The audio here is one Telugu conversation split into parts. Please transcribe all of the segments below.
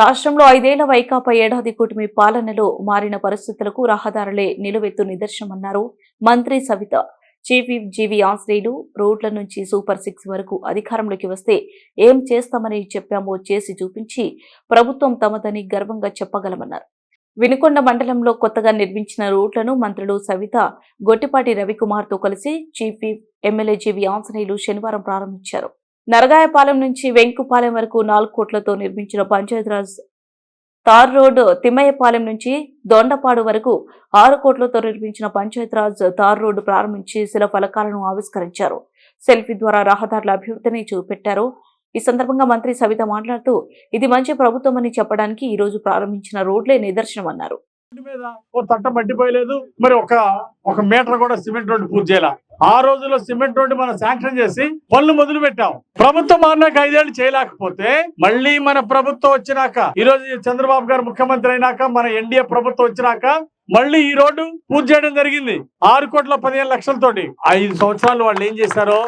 రాష్ట్రంలో ఐదేళ్ళ వైకాపా ఏడాది కూటమి పాలనలో మారిన పరిస్థితులకు రహదారులే నిలువెత్తు నిదర్శనమన్నారు మంత్రి సవిత. చీఫ్ జీవి ఆశ్రయులు రోడ్ల నుంచి సూపర్ సిక్స్ వరకు అధికారంలోకి వస్తే ఏం చేస్తామని చెప్పామో చేసి చూపించి ప్రభుత్వం తమదని గర్వంగా చెప్పగలమన్నారు. వినుకొండ మండలంలో కొత్తగా నిర్మించిన రోడ్లను మంత్రులు సవిత గొట్టిపాటి రవికుమార్తో కలిసి చీఫ్ ఎమ్మెల్యే జీవి ఆంజనేయులు శనివారం ప్రారంభించారు. నరగాయపాలెం నుంచి వెంకుపాలెం వరకు నాలుగు కోట్లతో నిర్మించిన పంచాయతీరాజ్ తార్ రోడ్ తిమ్మయ్యపాలెం నుంచి దొండపాడు వరకు ఆరు కోట్లతో నిర్మించిన పంచాయతీరాజ్ తార్ రోడ్డు ప్రారంభించి శిల ఫలకాలను ఆవిష్కరించారు. సెల్ఫీ ద్వారా రహదారుల అభివృద్ధిని చూపెట్టారు. ఈ సందర్భంగా మంత్రి సవిత మాట్లాడుతూ ఇది మంచి ప్రభుత్వం అని చెప్పడానికి ఈ రోజు ప్రారంభించిన రోడ్లే నిదర్శనమన్నారు. మీద ఓ తట్ట మట్టిపోయలేదు మరి ఒక ఒక మీటర్ కూడా సిమెంట్ రోడ్డు పూర్తి చేయాల. ఆ రోజుల్లో సిమెంట్ రోడ్డు మనం శాంక్షన్ చేసి పనులు మొదలు పెట్టాం ప్రభుత్వం మారినాక ఐదేళ్ళు చేయలేకపోతే మళ్ళీ మన ప్రభుత్వం వచ్చినాక ఈ రోజు చంద్రబాబు గారు ముఖ్యమంత్రి అయినాక మన ఎన్డీఏ ప్రభుత్వం వచ్చినాక మళ్ళీ ఈ రోడ్డు పూర్తి చేయడం జరిగింది. ఆరు కోట్ల పదిహేను లక్షలతోటి. ఐదు సంవత్సరాలు వాళ్ళు ఏం చేశారో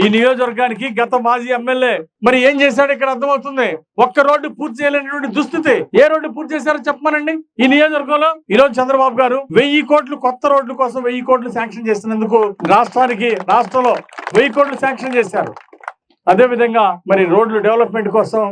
ఈ నియోజకవర్గానికి గత మాజీ ఎమ్మెల్యే మరి ఏం చేశాడు ఇక్కడ అర్థమవుతుంది. ఒక్క రోడ్డు పూర్తి చేయలేనటువంటి దుస్థితి ఏ రోడ్డు పూర్తి చేశారో చెప్పమనండి. ఈ నియోజకవర్గంలో ఈ రోజు చంద్రబాబు గారు వెయ్యి కోట్లు కొత్త రోడ్లు కోసం వెయ్యి కోట్లు శాంక్షన్ చేసినందుకు రాష్ట్రానికి రాష్ట్రంలో వెయ్యి కోట్లు శాంక్షన్ చేశారు. అదే విధంగా మరి రోడ్లు డెవలప్మెంట్ కోసం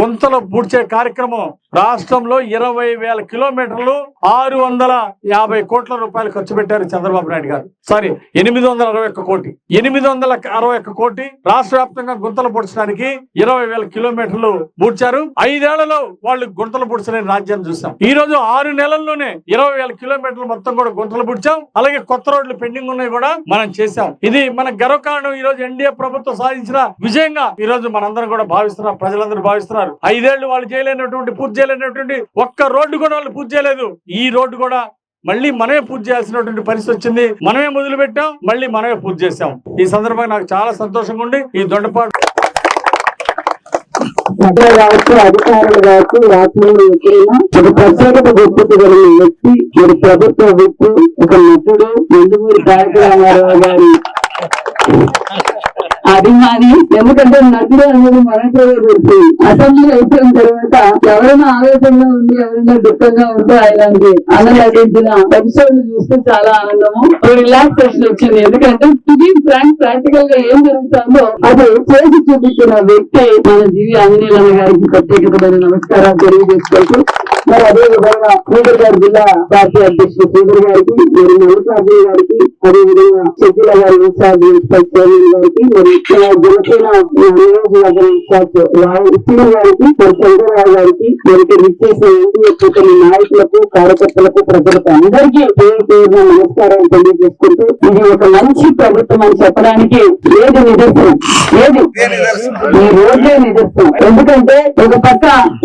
గుంతలు పూడ్చే కార్యక్రమం రాష్ట్రంలో ఇరవై వేల కిలోమీటర్లు ఆరు వందల యాభై కోట్ల రూపాయలు ఖర్చు పెట్టారు చంద్రబాబు నాయుడు గారు. సారీ ఎనిమిది వందల అరవై ఒక్క కోటి. ఎనిమిది వందల అరవై ఒక్క కోటి రాష్ట్ర వ్యాప్తంగా గుంతలు పూడ్చడానికి ఇరవై వేల కిలోమీటర్లు పూడ్చారు. ఐదేళ్ళలో వాళ్ళు గుంతలు పూడ్చలేని రాజ్యాన్ని చూసాం ఈ రోజు ఆరు నెలల్లోనే ఇరవై వేల కిలోమీటర్లు మొత్తం కూడా గుంతలు పూడ్చాం. అలాగే కొత్త రోడ్లు పెండింగ్ ఉన్నాయి కూడా మనం చేశాం. ఇది మన గర్వకారణం. ఈ రోజు ఎన్డీఏ ప్రభుత్వం సాధించిన విజయంగా ఈ రోజు మనందరం కూడా భావిస్తున్నాం ప్రజలందరూ భావిస్తున్నారు. ఐదేళ్ళు వాళ్ళు చేయలేనటువంటి పూర్తి చేయలేనటువంటి ఒక్క రోడ్డు కూడా వాళ్ళు పూర్తి చేయలేదు. ఈ రోడ్డు కూడా మళ్ళీ మనమే పూర్తి చేయాల్సినటువంటి పరిస్థితి వచ్చింది. మనమే మొదలు పెట్టాం మళ్ళీ మనమే పూర్తి చేసాం ఈ సందర్భంగా నాకు చాలా సంతోషంగా ఉండి ఈ దొండపాటు ప్రజలు కావచ్చు అధికారులు కావచ్చు ఆత్మీయులు ఎప్పుడైనా ఒక ప్రత్యేకత గుర్తింపు కలిగిన వ్యక్తి మరి ప్రభుత్వ వ్యక్తి ఒక నటుడు నందమూరి తారక రామారావు గారి అది అభిమాని ఎందుకంటే నటుడు అనేది మనకే తెలుసు అసెంబ్లీ అయిపోయిన తర్వాత ఎవరైనా ఆవేశంగా ఉండి ఎవరైనా దుఃఖంగా ఉంటే ఆయనకి అన్న ఎపిసోడ్ చూస్తే చాలా ఆనందము రిలాక్సేషన్ వచ్చింది. ఎందుకంటే టుబీ ఫ్రాంక్ ప్రాక్టికల్గా ఏం జరుగుతుందో అది చేసి చూపించిన వ్యక్తి మన జీవి ఆంజనేయుల గారికి ప్రత్యేకమైన నమస్కారాలు తెలియజేసుకుంటూ మరి అదే విధంగా శ్రీధర్ గారి జిల్లా పార్టీ అధ్యక్షుడు శ్రీధర్ గారికి మరి మల్లికార్జున గారికి అదే విధంగా షకీల గారి ఇన్ఛార్జ్ మున్సిపల్ చైర్మన్ గారికి మరి గారికి చంద్రరావు గారికి మరి ఎన్డీఏ నాయకులకు కార్యకర్తలకు ప్రజలకు అందరికీ పేరు పేరున నమస్కారాలు తెలియజేసుకుంటూ ఇది ఒక మంచి ప్రభుత్వం అని చెప్పడానికి ఏది నిదర్శనం? ఏది? ఈ రోజే నిదర్శనం. ఎందుకంటే ఒక పక్క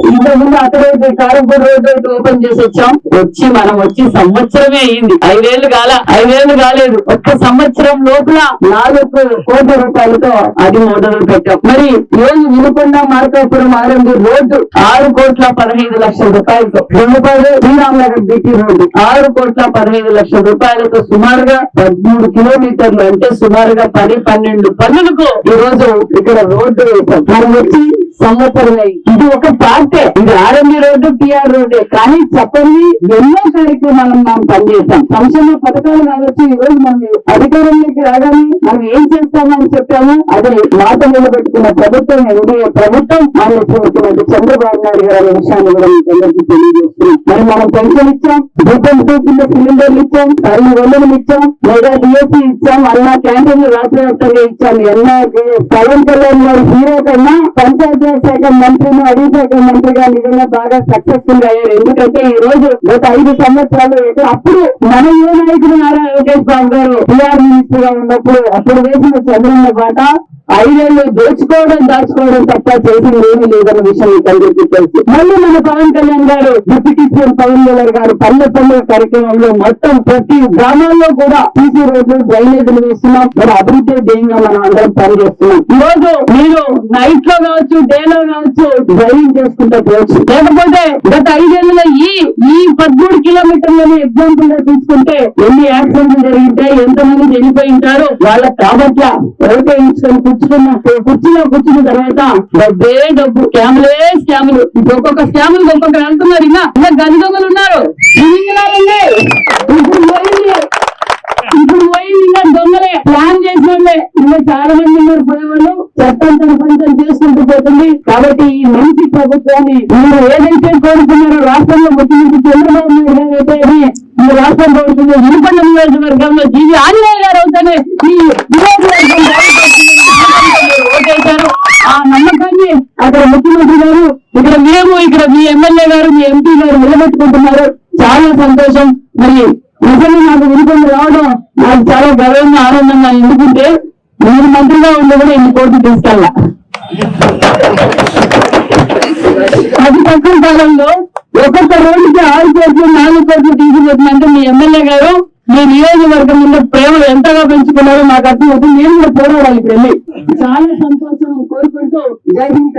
ఇంతకు ముందు అతడైతే కారంపూర్ రోడ్డు ఓపెన్ చేసి వచ్చాం. వచ్చి మనం వచ్చి సంవత్సరమే అయింది. ఐదేళ్ళు కాల ఐదేళ్ళు కాలేదు. ఒక్క సంవత్సరం లోపల నాలుగు కోట్ల రూపాయలతో అది మొదలు పెట్టాం. మరి ఈ రోజు వినుకొండ మార్కాపురం ఆరంభ రోడ్డు ఆరు కోట్ల పదహైదు లక్షల రూపాయలతో రెండుపాయలు శ్రీరామ్నగర్ బీటీ రోడ్డు ఆరు కోట్ల పదహైదు లక్షల రూపాయలతో సుమారుగా పదమూడు కిలోమీటర్లు అంటే సుమారుగా పది పన్నెండు పనులకు ఈ రోజు ఇక్కడ రోడ్డు వేశాం. మనం వచ్చి సంవత్సరం ఇది ఒక పార్టే ఇది ఆర్ఎండి రోడ్డు టిఆర్ రోడ్డే. కానీ చెప్పండి ఎన్నో కార్యక్రమాలను మనం పనిచేస్తాం సంక్షేమ పథకాలు కావచ్చు ఈ రోజు మనం అధికారంలోకి రాగానే మనం ఏం చేస్తామని ప్రభుత్వము అది మాట నిలబెట్టుకున్న ప్రభుత్వం ఎన్డీఏ ప్రభుత్వం ఆయన ముఖ్యమంత్రి చంద్రబాబు నాయుడు గారి అనే విషయాన్ని కూడా మీకు అందరికీ తెలియజేస్తున్నాం. మనం పెన్షన్ ఇచ్చాం దీపం కింద సిలిండర్లు ఇచ్చాం కరెంటు వందలు ఇచ్చాం లేదా డిఎస్సీ ఇచ్చాం అన్నా క్యాంటీన్లు రాష్ట్ర వ్యాప్తంగా ఇచ్చాం ఎన్నో పవన్ కళ్యాణ్ గారి హీరో కన్నా పంచాయతీ శాఖ మంత్రిని అడవి శాఖ మంత్రిగా నిజంగా బాగా సక్సెస్ఫుల్ అయ్యారు. ఎందుకంటే ఈ రోజు గత ఐదు సంవత్సరాలు అప్పుడు మన యువ నాయకుడు నారా లోకేష్ బాబు గారు టీఆర్ మినిస్టర్గా ఉన్నప్పుడు అప్పుడు వేసిన చంద్రన్న బాట ఐదేళ్ళు దోచుకోవడం దాచుకోవడం తప్ప చేసింది ఏమీ లేదన్న విషయం అందరికీ తెలుసు. మళ్ళీ మన పవన్ కళ్యాణ్ గారు డిప్యూటీ సీఎం పవన్ కళ్యాణ్ గారు పల్లె పల్లె కార్యక్రమంలో మొత్తం ప్రతి గ్రామాల్లో కూడా సీసీ రోడ్లు డ్రైనేజీలు వేస్తున్నాం. మరి అభివృద్ధి ధ్యేయంగా మనం అందరం పనిచేస్తున్నాం. ఈ రోజు మీరు నైట్లో కావచ్చు డే లో కావచ్చు డ్రైవింగ్ చేసుకుంటూ పోవచ్చు. లేకపోతే గత ఐదేళ్ళలో ఈ ఈ పదమూడు కిలోమీటర్లని ఎగ్జాంపుల్గా తీసుకుంటే ఎన్ని యాక్సిడెంట్లు జరిగితే ఎంతమంది చనిపోయి ఉంటారు? వాళ్ళ కాబట్టి ఎవరికైనా కూర్చున్న కుర్చీలో కూర్చున్న తర్వాత డబ్బే డబ్బు. స్కాములే స్కాములు. ఇప్పుడు ఒక్కొక్క స్కాములు ఒక్కొక్కరు వెళ్తున్నారు ఇంకా ఇంకా గది దొంగలు ఉన్నారు. ఇప్పుడు పోయింది. ఇంకా దొంగలే. ప్లాన్ చేసిన వాళ్ళే ఇంకా చాలా మంది ఉన్నారు. పోయేవాళ్ళు. చట్టం తన పంచం చేసుకుంటూ పోతుంది. కాబట్టి ఈ మంచి ప్రభుత్వాన్ని మీరు ఏదైతే కోరుకున్నారో రాష్ట్రంలో ముఖ్యమంత్రి చంద్రబాబు నాయుడు గారు అయితే అది ఈ రాష్ట్రం కోరుకున్న వినుకొండ నియోజకవర్గంలో జీవి ఆదివారి గారు అవుతానే నాకు వినుకొని రావడం నాకు చాలా గర్వంగా ఆనందంగా ఎందుకంటే నేను మంత్రిగా ఉండి కూడా ఎన్ని కోట్లు తీసుకెళ్ళా. అతి తక్కువ కాలంలో ఒక్కొక్క రోజుకి ఆరు కోట్లు నాలుగు కోట్లు తీసుకుపోతుందంటే మీ ఎమ్మెల్యే గారు మీ నియోజకవర్గం నియోజకవర్గంలో ప్రేమ ఎంతగా పెంచుకున్నారో నాకు అర్థం అవుతుంది నేను కూడా పోరాడాలి ఇప్పుడు వెళ్ళి. చాలా సంతోషం కోరుకుంటూ జై హింద్